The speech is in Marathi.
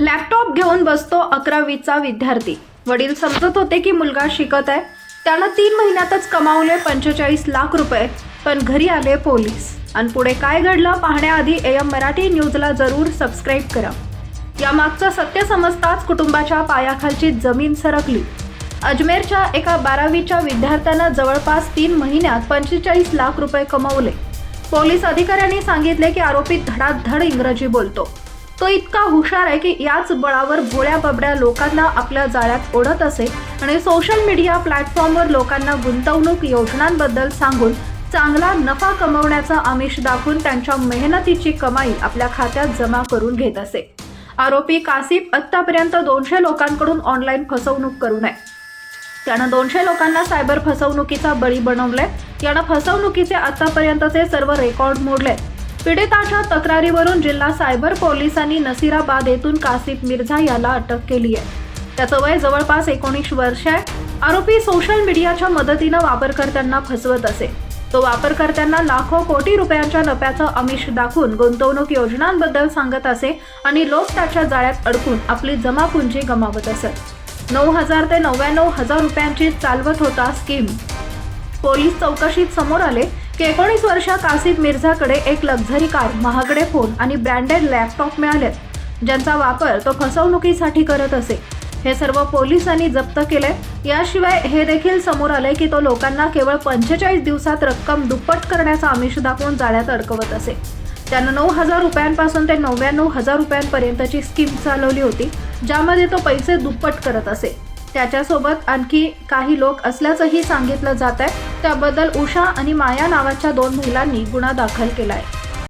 लॅपटॉप घेऊन बसतो अकरावीचा विद्यार्थी. वडील समजत होते की मुलगा शिकत आहे. त्यानं तीन महिन्यातच कमावले पंचेचाळीस लाख रुपये पण घरी आले पोलीस. आणि पुढे काय घडलं पाहण्याआधी एम मराठी न्यूजला जरूर सबस्क्राईब करा. या मागचं सत्य समजताच कुटुंबाच्या पायाखालची जमीन सरकली. अजमेरच्या एका बारावीच्या विद्यार्थ्यानं जवळपास तीन महिन्यात पंचेचाळीस लाख रुपये कमवले. पोलीस अधिकाऱ्यांनी सांगितले की आरोपी धडाधड इंग्रजी बोलतो. तो इतका हुशार आहे की याच बळावर भोळ्या बबड्या लोकांना आपल्या जाळ्यात ओढत असे आणि सोशल मीडिया प्लॅटफॉर्मवर लोकांना गुंतवणूक योजनांबद्दल सांगून चांगला नफा कमवण्याचा आमिष दाखवून त्यांच्या मेहनतीची कमाई आपल्या खात्यात जमा करून घेत असे. आरोपी कासिफ आत्तापर्यंत दोनशे लोकांकडून ऑनलाईन फसवणूक करू नये. त्यानं दोनशे लोकांना सायबर फसवणुकीचा बळी बनवलाय. यानं फसवणुकीचे आतापर्यंतचे सर्व रेकॉर्ड मोडले पीडिताच्या तक्रारीवरून जिल्हा सायबर पोलिसांनी नसीराबाद येथून कासिफ मिर्झा याला अटक केली आहे. त्याचं वय जवळपास एकोणीस वर्ष आहे. आरोपी सोशल मीडियाच्या मदतीनं वापरकर्त्यांना फसवत असे. तो वापरकर्त्यांना लाखो कोटी रुपयांच्या नफ्याचं आमिष दाखवून गुंतवणूक योजनांबद्दल सांगत असे आणि लोक त्याच्या जाळ्यात अडकून आपली जमापुंजी गमावत असत. नऊ हजार ते नव्याण्णव हजार रुपयांची चालवत होता स्कीम. पोलीस चौकशीत समोर आले एकोणीस वर्षा कासिफ मिर्झाकडे एक लक्झरी कार महागडे फोन आणि ब्रँडेड लॅपटॉप मिळालेत ज्यांचा वापर तो फसवणुकीसाठी करत असे. हे सर्व पोलिसांनी जप्त केले याशिवाय हे देखील समोर आले की तो लोकांना केवळ पंचेचाळीस दिवसात रक्कम दुप्पट करण्याचा आमिष दाखवून जाळ्यात अडकवत असे. त्यानं नऊ हजार रुपयांपासून ते नव्याण्णव हजार रुपयांपर्यंतची स्कीम चालवली होती ज्यामध्ये तो पैसे दुप्पट करत असे. त्याच्यासोबत आणखी काही लोक असल्याचंही सांगितलं जात आहे त्याबद्दल उषा आणि माया नावाच्या दोन महिलांनी गुन्हा दाखल केला आहे